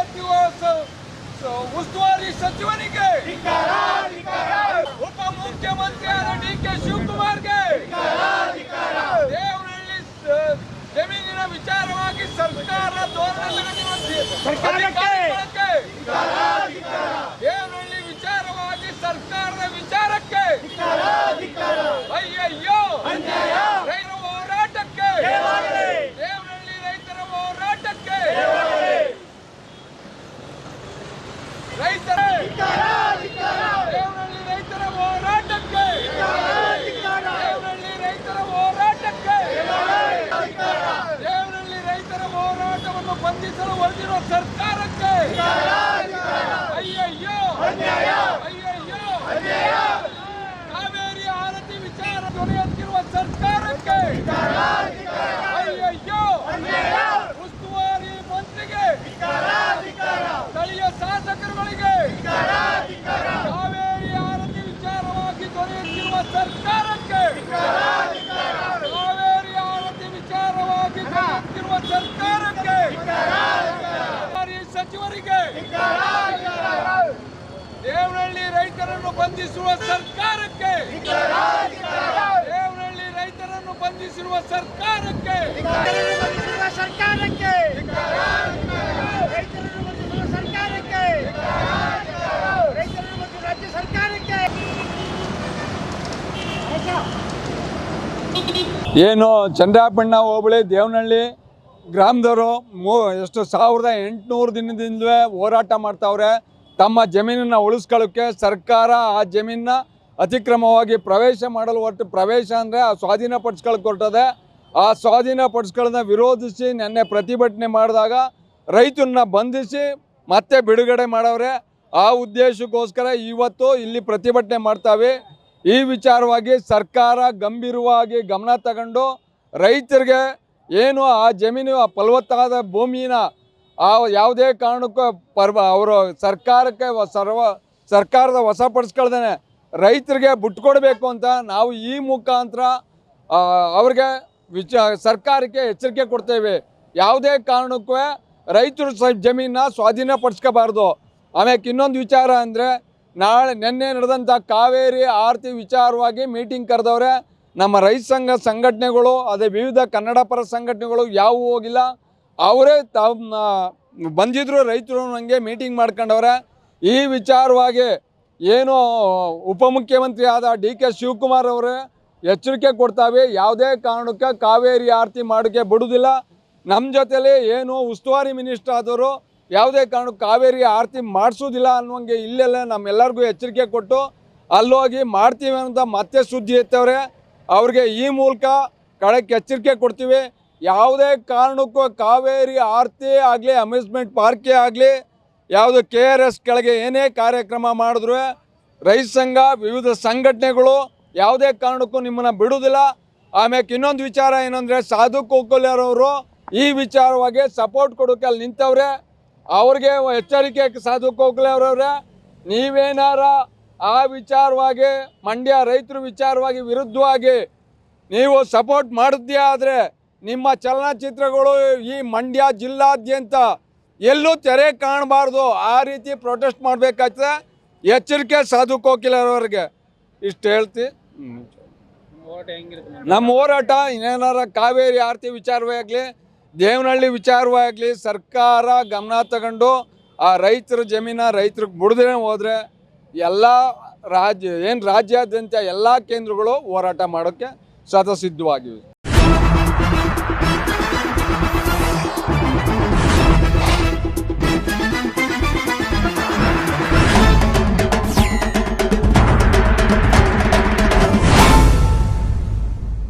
ಅತಿಥಿವ ಉಸ್ತುವಾರಿ ಸಚಿವನಿಗೆ. ಉಪ ಮುಖ್ಯಮಂತ್ರಿಯಾದ ಡಿ ಕೆ ಶಿವಕುಮಾರ್ಗೆ. ದೇವನಹಳ್ಳಿ ಜಮೀನಿನ ವಿಚಾರವಾಗಿ ಸರ್ಕಾರ ಧೋರಣೆ ದೇವನಹಳ್ಳಿ ವಿಚಾರವಾಗಿ ಸರ್ಕಾರದ ವಿಚಾರ ಸಚಿವರಿಗೆ ದೇವನಹಳ್ಳಿ ರೈತರನ್ನು ಬಂಧಿಸುವ ಸರ್ಕಾರಕ್ಕೆ ದೇವನಹಳ್ಳಿ ರೈತರನ್ನು ಬಂಧಿಸಿರುವ ಸರ್ಕಾರಕ್ಕೆ ಸರ್ಕಾರಕ್ಕೆ ಏನು ಚಂದ್ರಾಪಣ್ಣ ಹೋಬಳಿ ದೇವನಹಳ್ಳಿ? ಗ್ರಾಮದವರು ಮೂ ಎಷ್ಟು ಸಾವಿರದ ಎಂಟುನೂರು ದಿನದಿಂದಲೇ ಹೋರಾಟ ಮಾಡ್ತಾವ್ರೆ. ತಮ್ಮ ಜಮೀನನ್ನು ಉಳಿಸ್ಕೊಳ್ಳೋಕ್ಕೆ ಸರ್ಕಾರ ಆ ಜಮೀನನ್ನ ಅತಿಕ್ರಮವಾಗಿ ಪ್ರವೇಶ ಮಾಡಲು ಹೊರಟು ಪ್ರವೇಶ ಅಂದರೆ ಆ ಸ್ವಾಧೀನಪಡಿಸ್ಕೊಳ್ಳೋಕೆ ಹೊರಟದೆ ಆ ಸ್ವಾಧೀನಪಡಿಸ್ಕೊಳ್ಳೋದನ್ನ ವಿರೋಧಿಸಿ ನಿನ್ನೆ ಪ್ರತಿಭಟನೆ ಮಾಡಿದಾಗ ರೈತರನ್ನ ಬಂಧಿಸಿ ಮತ್ತೆ ಬಿಡುಗಡೆ ಮಾಡವ್ರೆ. ಆ ಉದ್ದೇಶಕ್ಕೋಸ್ಕರ ಇವತ್ತು ಇಲ್ಲಿ ಪ್ರತಿಭಟನೆ ಮಾಡ್ತಾವೆ. ಈ ವಿಚಾರವಾಗಿ ಸರ್ಕಾರ ಗಂಭೀರವಾಗಿ ಗಮನ ತಗೊಂಡು ರೈತರಿಗೆ ಏನು ಆ ಜಮೀನು, ಆ ಫಲವತ್ತಾದ ಭೂಮಿನ ಆ ಯಾವುದೇ ಕಾರಣಕ್ಕೂ ಪರ್ವ, ಅವರು ಸರ್ಕಾರಕ್ಕೆ ಸರ್ವ, ಸರ್ಕಾರದ ವಶಪಡಿಸ್ಕೊಳ್ದೇನೆ ರೈತರಿಗೆ ಬಿಟ್ಕೊಡ್ಬೇಕು ಅಂತ ನಾವು ಈ ಮುಖಾಂತರ ಅವ್ರಿಗೆ ವಿಚ, ಸರ್ಕಾರಕ್ಕೆ ಎಚ್ಚರಿಕೆ ಕೊಡ್ತೇವೆ. ಯಾವುದೇ ಕಾರಣಕ್ಕೂ ರೈತರು ಸ ಜಮೀನ ಸ್ವಾಧೀನಪಡಿಸ್ಕೋಬಾರ್ದು. ಆಮೇಲೆ ಇನ್ನೊಂದು ವಿಚಾರ ಅಂದರೆ, ನಾಳೆ ನಿನ್ನೆ ನಡೆದಂಥ ಕಾವೇರಿ ಆರತಿ ವಿಚಾರವಾಗಿ ಮೀಟಿಂಗ್ ಕರೆದವ್ರೆ ನಮ್ಮ ರೈತ ಸಂಘ ಸಂಘಟನೆಗಳು, ಅದೇ ವಿವಿಧ ಕನ್ನಡ ಪರ ಸಂಘಟನೆಗಳು ಯಾವುವು ಹೋಗಿಲ್ಲ. ಅವರೇ ತಮ್ಮ ಬಂದಿದ್ರು, ರೈತರು ನನಗೆ ಮೀಟಿಂಗ್ ಮಾಡ್ಕೊಂಡವ್ರೆ. ಈ ವಿಚಾರವಾಗಿ ಏನು ಉಪಮುಖ್ಯಮಂತ್ರಿ ಆದ ಡಿ ಕೆ ಶಿವಕುಮಾರ್ ಅವರೇ ಎಚ್ಚರಿಕೆ ಕೊಡ್ತಾವೆ. ಯಾವುದೇ ಕಾರಣಕ್ಕೆ ಕಾವೇರಿ ಆರತಿ ಮಾಡೋಕ್ಕೆ ಬಿಡುವುದಿಲ್ಲ. ನಮ್ಮ ಜೊತೆಲಿ ಏನು ಉಸ್ತುವಾರಿ ಮಿನಿಸ್ಟರ್ ಆದವರು ಯಾವುದೇ ಕಾರಣಕ್ಕೆ ಕಾವೇರಿ ಆರತಿ ಮಾಡಿಸೋದಿಲ್ಲ ಅನ್ನುವಂಗೆ ಇಲ್ಲೆಲ್ಲ ನಮ್ಮೆಲ್ಲರಿಗೂ ಎಚ್ಚರಿಕೆ ಕೊಟ್ಟು ಅಲ್ಲೋಗಿ ಮಾಡ್ತೀವಿ ಅಂತ ಮತ್ತೆ ಸುದ್ದಿ ಎತ್ತವ್ರೆ. ಅವ್ರಿಗೆ ಈ ಮೂಲಕ ಕಡಕ್ಕೆ ಎಚ್ಚರಿಕೆ ಕೊಡ್ತೀವಿ. ಯಾವುದೇ ಕಾರಣಕ್ಕೂ ಕಾವೇರಿ ಆರತಿ ಆಗಲಿ, ಅಮ್ಯೂಸ್ಮೆಂಟ್ ಪಾರ್ಕೇ ಆಗಲಿ, ಯಾವುದು ಕೆ ಆರ್ ಎಸ್ ಕೆಳಗೆ ಏನೇ ಕಾರ್ಯಕ್ರಮ ಮಾಡಿದ್ರು ರೈತ ಸಂಘ, ವಿವಿಧ ಸಂಘಟನೆಗಳು ಯಾವುದೇ ಕಾರಣಕ್ಕೂ ನಿಮ್ಮನ್ನು ಬಿಡುವುದಿಲ್ಲ. ಆಮ್ಯಾಕೆ ಇನ್ನೊಂದು ವಿಚಾರ ಏನಂದರೆ ಸಾಧು ಕೋಕುಲ್ಯರವರು ಈ ವಿಚಾರವಾಗಿ ಸಪೋರ್ಟ್ ಕೊಡೋಕೆ ಅಲ್ಲಿ ನಿಂತವ್ರೆ. ಅವ್ರಿಗೆ ಎಚ್ಚರಿಕೆ ಸಾಧು ಕೋಕುಲ್ಯರವ್ರೆ ನೀವೇನಾರ ಆ ವಿಚಾರವಾಗಿ, ಮಂಡ್ಯ ರೈತರ ವಿಚಾರವಾಗಿ ವಿರುದ್ಧವಾಗಿ ನೀವು ಸಪೋರ್ಟ್ ಮಾಡಿದ್ಯಾ ಆದರೆ ನಿಮ್ಮ ಚಲನಚಿತ್ರಗಳು ಈ ಮಂಡ್ಯ ಜಿಲ್ಲಾದ್ಯಂತ ಎಲ್ಲೂ ತೆರೆ ಕಾಣಬಾರ್ದು. ಆ ರೀತಿ ಪ್ರೊಟೆಸ್ಟ್ ಮಾಡಬೇಕಾಗ್ತದೆ. ಎಚ್ಚರಿಕೆ ಸಾಧು ಕೋಕಿಲರವರಿಗೆ ಇಷ್ಟು ಹೇಳ್ತಿ. ನಮ್ಮ ಹೋರಾಟ ಇನ್ನೇನಾರ ಕಾವೇರಿ ಆರತಿ ವಿಚಾರವಾಗಲಿ ದೇವನಹಳ್ಳಿ ವಿಚಾರವಾಗಲಿ ಸರ್ಕಾರ ಗಮನ ತಗೊಂಡು ಆ ರೈತರ ಜಮೀನ ರೈತರಿಗೆ ಬಿಡದೇ ಹೋದರೆ ಎಲ್ಲ ರಾಜ್ಯ ಏನು ರಾಜ್ಯಾದ್ಯಂತ ಎಲ್ಲ ಕೇಂದ್ರಗಳು ಹೋರಾಟ ಮಾಡೋಕ್ಕೆ ಸ್ವತಃ ಸಿದ್ಧವಾಗಿವೆ.